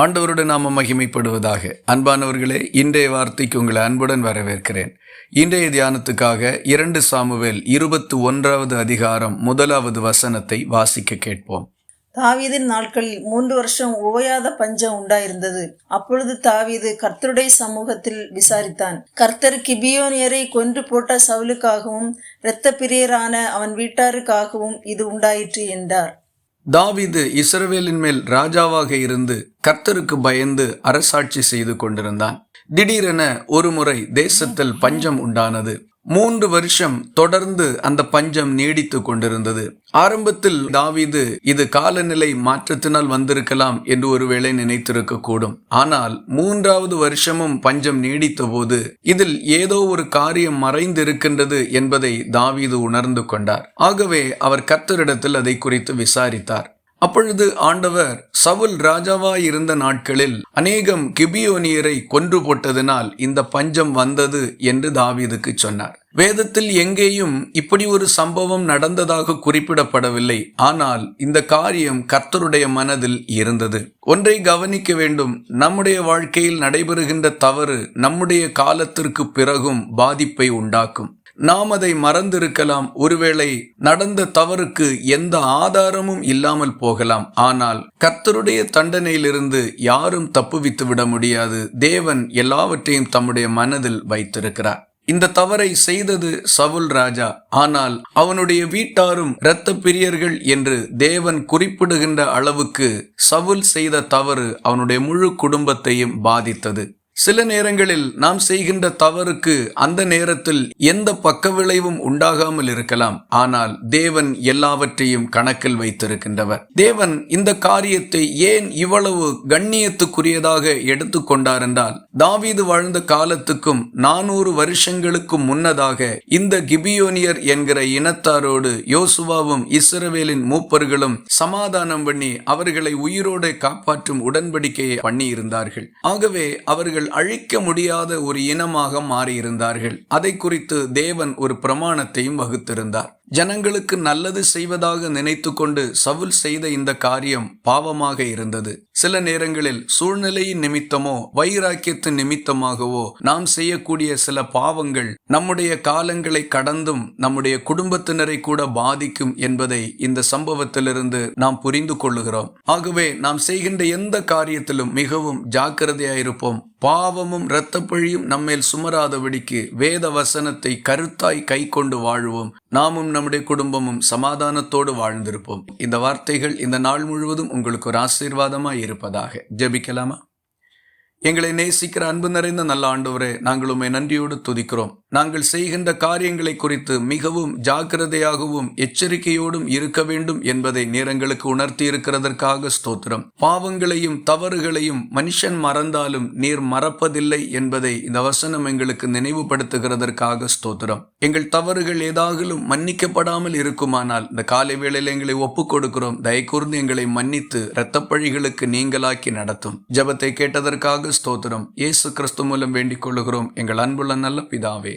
ஆண்டவருடன் நாம மகிமைப்படுவதாக. அன்பானவர்களே இன்றைய வார்த்தைக்கு உங்களை அன்புடன் வரவேற்கிறேன். இன்றைய தியானத்துக்காக இரண்டு சாமுவேல் இருபத்தி ஒன்றாவது அதிகாரம் முதலாவது வசனத்தை வாசிக்க கேட்போம். தாவீதின் நாட்களில் மூன்று வருஷம் ஓயாத பஞ்சம் உண்டாயிருந்தது. அப்பொழுது தாவீது கர்த்தருடைய சமூகத்தில் விசாரித்தான். கர்த்தர் கிபியோனியரை கொன்று போட்ட சவுலுக்காகவும் இரத்த பிரியரான அவன் வீட்டாருக்காகவும் இது உண்டாயிற்று என்றார். தாவீது இஸ்ரவேலின் மேல் ராஜாவாக இருந்து கர்த்தருக்கு பயந்து அரசாட்சி செய்து கொண்டிருந்தான். திடீரென ஒருமுறை தேசத்தில் பஞ்சம் உண்டானது. மூன்று வருஷம் தொடர்ந்து அந்த பஞ்சம் நீடித்து கொண்டிருந்தது. ஆரம்பத்தில் தாவீது இது காலநிலை மாற்றத்தினால் வந்திருக்கலாம் என்று ஒருவேளை நினைத்திருக்க கூடும் ஆனால் மூன்றாவது வருஷமும் பஞ்சம் நீடித்த போது இதில் ஏதோ ஒரு காரியம் மறைந்திருக்கின்றது என்பதை தாவீது உணர்ந்து கொண்டார். ஆகவே அவர் கர்த்தரிடத்தில் அதை குறித்து விசாரித்தார். அப்பொழுது ஆண்டவர் சவுல் ராஜாவாய் இருந்த நாட்களில் அநேகம் கிபியோனியரை கொன்று போட்டதினால் இந்த பஞ்சம் வந்தது என்று தாவீதுக்கு சொன்னார். வேதத்தில் எங்கேயும் இப்படி ஒரு சம்பவம் நடந்ததாக குறிப்பிடப்படவில்லை. ஆனால் இந்த காரியம் கர்த்தருடைய மனதில் இருந்தது. ஒன்றை கவனிக்க வேண்டும். நம்முடைய வாழ்க்கையில் நடைபெறுகின்ற தவறு நம்முடைய காலத்திற்கு பிறகும் பாதிப்பை உண்டாக்கும். நாம் அதை மறந்திருக்கலாம். ஒருவேளை நடந்த தவறுக்கு எந்த ஆதாரமும் இல்லாமல் போகலாம். ஆனால் கர்த்தருடைய தண்டனையிலிருந்து யாரும் தப்புவித்து விட முடியாது. தேவன் எல்லாவற்றையும் தம்முடைய மனதில் வைத்திருக்கிறார். இந்த தவறை செய்தது சவுல் ராஜா. ஆனால் அவனுடைய வீட்டாரும் இரத்த பிரியர்கள் என்று தேவன் குறிப்பிடுகின்ற அளவுக்கு சவுல் செய்த தவறு அவனுடைய முழு குடும்பத்தையும் பாதித்தது. சில நேரங்களில் நாம் செய்கின்ற தவறுக்கு அந்த நேரத்தில் எந்த பக்க விளைவும் உண்டாகாமல் இருக்கலாம். ஆனால் தேவன் எல்லாவற்றையும் கணக்கில் வைத்திருக்கின்றவர். தேவன் இந்த காரியத்தை ஏன் இவ்வளவு கண்ணியத்துக்குரியதாக எடுத்துக்கொண்டார் என்றால் தாவீது வாழ்ந்த காலத்துக்கும் நானூறு வருஷங்களுக்கும் முன்னதாக இந்த கிபியோனியர் என்கிற இனத்தாரோடு யோசுவாவும் இஸ்ரவேலின் மூப்பர்களும் சமாதானம் பண்ணி அவர்களை உயிரோடு காப்பாற்றும் உடன்படிக்கையை பண்ணியிருந்தார்கள். ஆகவே அவர்கள் அவர்கள் அழிக்க முடியாத ஒரு இனமாக மாறியிருந்தார்கள். அதை குறித்து தேவன் ஒரு பிரமாணத்தையும் வகுத்திருந்தார். ஜனங்களுக்கு நல்லது செய்வதாக நினைத்து கொண்டு சவுல் செய்த இந்த காரியம் பாவமாக இருந்தது. சில நேரங்களில் சூழ்நிலையின் நிமித்தமோ வைராக்கியத்தின் நிமித்தமாகவோ நாம் செய்யக்கூடிய சில பாவங்கள் நம்முடைய காலங்களை கடந்தும் நம்முடைய குடும்பத்தினரை கூட பாதிக்கும் என்பதை இந்த சம்பவத்திலிருந்து நாம் புரிந்து கொள்ளுகிறோம். ஆகவே நாம் செய்கின்ற எந்த காரியத்திலும் மிகவும் ஜாக்கிரதையாயிருப்போம். பாவமும் இரத்தப்பழியும் நம்மேல் சுமராதபடிக்கு வேத வசனத்தை கருத்தாய் கை கொண்டு வாழ்வோம். நாமும் நம்முடைய குடும்பமும் சமாதானத்தோடு வாழ்ந்திருப்போம். இந்த வார்த்தைகள் இந்த நாள் முழுவதும் உங்களுக்கு ஒரு ஆசீர்வாதமாய் இருப்பதாக. ஜெபிக்கலாமா? எங்களை நேசிக்கிற அன்பு நிறைந்த நல்ல ஆண்டவரே நாங்கள் உண்மை நன்றியோடு துதிக்கிறோம். நாங்கள் செய்கின்ற காரியங்களை குறித்து மிகவும் ஜாக்கிரதையாகவும் எச்சரிக்கையோடும் இருக்க வேண்டும் என்பதை நேரங்களுக்கு உணர்த்தி இருக்கிறதற்காக ஸ்தோத்திரம். பாவங்களையும் தவறுகளையும் மனுஷன் மறந்தாலும் நீர் மறப்பதில்லை என்பதை இந்த வசனம் எங்களுக்கு நினைவுபடுத்துகிறதற்காக ஸ்தோத்திரம். எங்கள் தவறுகள் ஏதாகலும் மன்னிக்கப்படாமல் இருக்குமானால் இந்த காலை வேளையில் எங்களை ஒப்புக் கொடுக்கிறோம் தயக்கூர்ந்து எங்களை மன்னித்து இரத்தப்பழிகளுக்கு நீங்களாக்கி நடத்தும். ஜபத்தை கேட்டதற்காக ஸ்தோத்திரம். இயேசு கிறிஸ்து மூலம் வேண்டிக் கொள்ளுகிறோம். எங்கள் அன்புள்ள நல்ல பிதாவே